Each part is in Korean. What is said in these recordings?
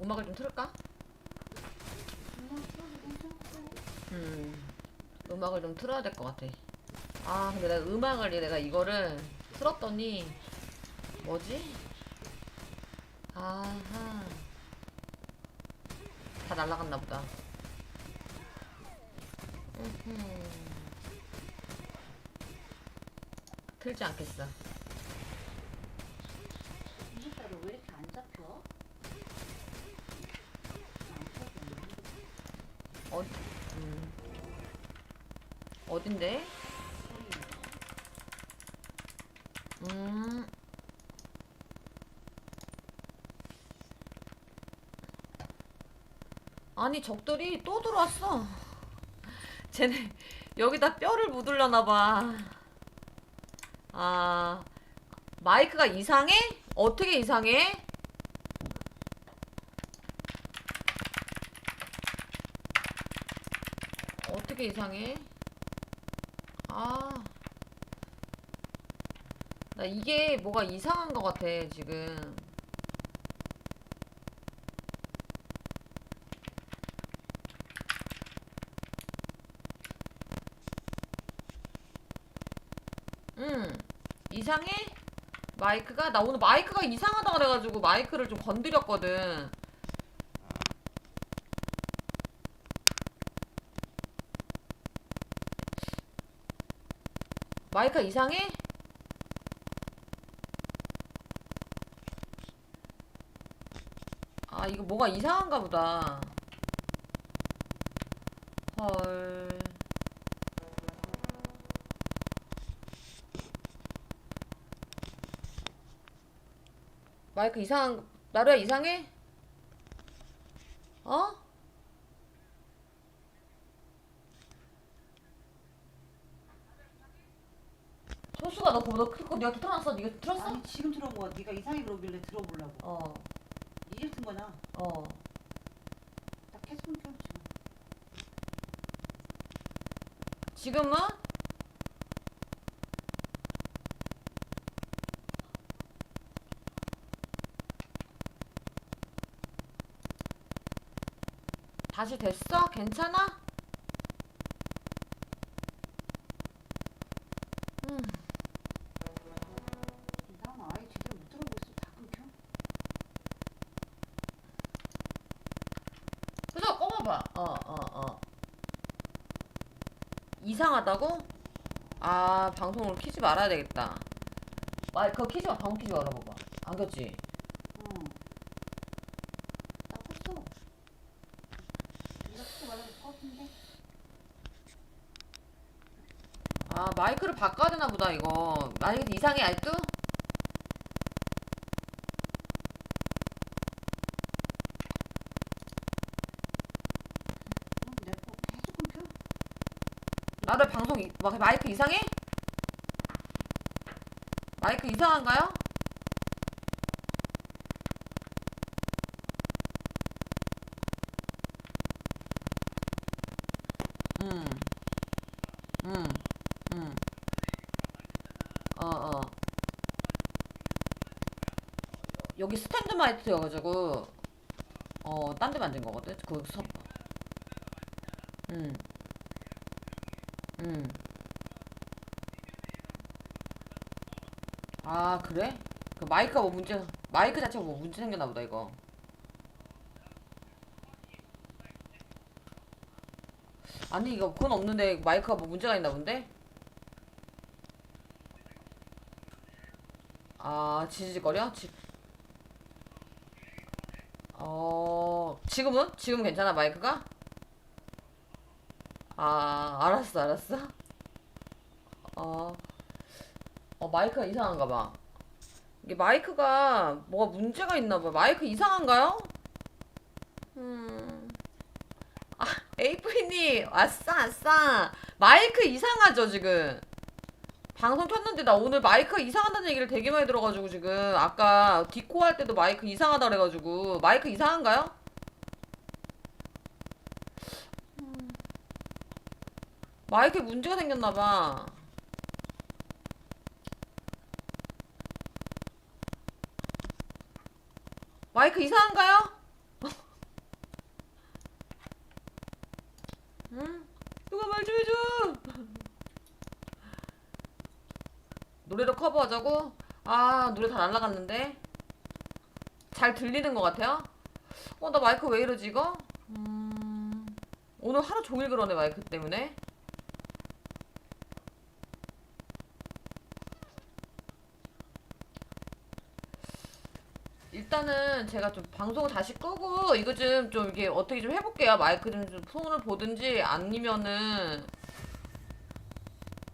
음악을 좀 틀을까? 음, 음악을 좀 틀어야 될 것 같아. 아, 근데 내가 음악을 내가 이거를 틀었더니 뭐지? 아하, 다 날라갔나 보다. 틀지 않겠어. 이색깔이 왜 이렇게 안 잡혀? 안 잡혀. 어, 음. 어딘데? 음. 아니 적들이 또 들어왔어. 쟤네 여기다 뼈를 묻으려나 봐. 아 마이크가 이상해? 어떻게 이상해? 어떻게 이상해? 아. 나 이게 뭐가 이상한 것 같아, 지금. 응. 이상해? 마이크가? 나 오늘 마이크가 이상하다 그래가지고 마이크를 좀 건드렸거든. 마이크가 이상해? 아, 이거 뭐가 이상한가 보다. 헐. 마이크 이상, 나루야 이상해? 어? 소수가 너 그거 너 그거 네가 틀어놨어? 네가 틀었어? 아니 지금 거야. 네가 이상해 그러길래 들어보려고. 어, 이제 튼 거나. 어. 딱 캐스폰 켜 지금. 지금은? 다시 됐어? 괜찮아? 음, 이상한 아예 제대로 못 들어보고 있어. 다 끊겨. 꺼봐봐. 어, 어, 어. 이상하다고? 아, 방송을 키지 말아야 되겠다. 아, 그거 키지 마. 방송 키지 말아 봐봐. 안 켰지? 응. 나 컸어. 크지 말라고 껐는데. 아, 마이크를 바꿔야 되나 보다, 이거. 마이크 이상해? 응, 내거 계속 끊겨. 나를 방송, 이- 마- 마이크 이상해? 마이크 이상한가요? 음, 음, 음. 어, 어. 여기 스탠드 마이크여가지고, 어, 딴 데 만든 거거든? 그 섭. 음. 음. 아, 그래? 그 마이크가 뭐 문제, 마이크 자체가 뭐 문제 생겼나 보다, 이거. 아니, 이거 그건 없는데 마이크가 뭐 문제가 있나 본데? 아, 지지직거려? 지... 어, 지금은? 지금 괜찮아, 마이크가? 아, 알았어, 알았어. 어, 어, 마이크가 이상한가 봐. 이게 마이크가 뭐가 문제가 있나 봐. 마이크 이상한가요? 음. 아, 에이프리님, 아싸, 아싸. 마이크 이상하죠, 지금? 방송 켰는데 나 오늘 마이크가 이상하다는 얘기를 되게 많이 들어가지고 지금 아까 디코 할 때도 마이크 이상하다 그래가지고 마이크 이상한가요? 마이크에 문제가 생겼나봐. 마이크 이상한가요? 응? 누가 말 좀 해줘! 노래로 커버하자고? 아, 노래 다 날라갔는데? 잘 들리는 것 같아요? 어, 나 마이크 왜 이러지, 이거? 음... 오늘 하루 종일 그러네, 마이크 때문에. 일단은 제가 좀 방송을 다시 끄고 이거 좀, 좀 이게 어떻게 좀 해볼게요. 마이크 좀, 좀 손을 보든지 아니면은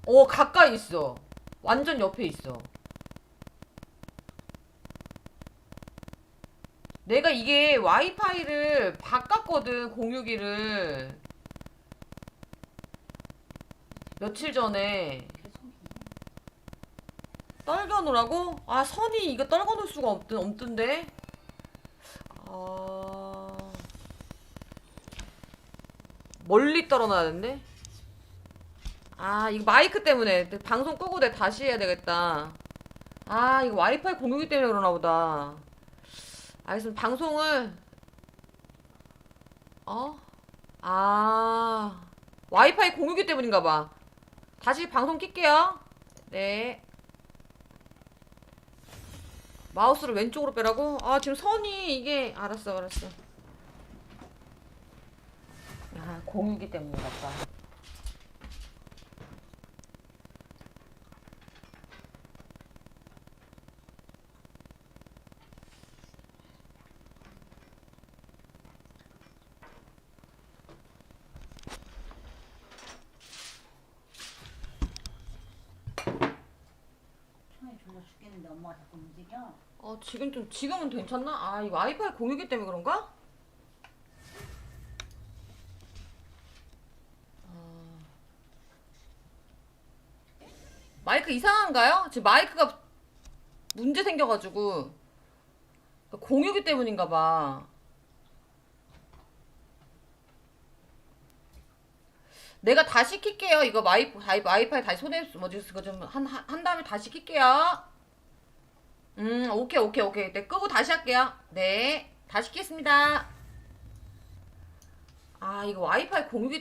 어 가까이 있어. 완전 옆에 있어. 내가 이게 와이파이를 바꿨거든 공유기를 며칠 전에 떨겨놓으라고? 아 선이 이거 떨궈놓을 수가 없, 없던데. 아. 멀리 떨어놔야 되는데? 아 이거 마이크 때문에 방송 끄고 내 다시 해야 되겠다. 아 이거 와이파이 공유기 때문에 그러나 보다. 알겠습니다. 방송을. 어? 아. 와이파이 공유기 때문인가 봐. 다시 방송 킬게요. 네 마우스를 왼쪽으로 빼라고? 아 지금 선이 이게 알았어 알았어 아 공유기 때문에 같다 천이 죽겠는데 엄마가 자꾸 움직여. 어 지금 좀 지금은 괜찮나? 아 이거 와이파이 공유기 때문에 그런가? 아. 마이크 이상한가요? 지금 마이크가 문제 생겨가지고 공유기 때문인가 봐. 내가 다시 킬게요. 이거 마이, 와이- 와이파이 다시 손에 뭐지 그거 좀 한 한 다음에 다시 킬게요. 음, 오케이, 오케이, 오케이. 네, 끄고 다시 할게요. 네, 다시 키겠습니다. 아, 이거 와이파이 공유기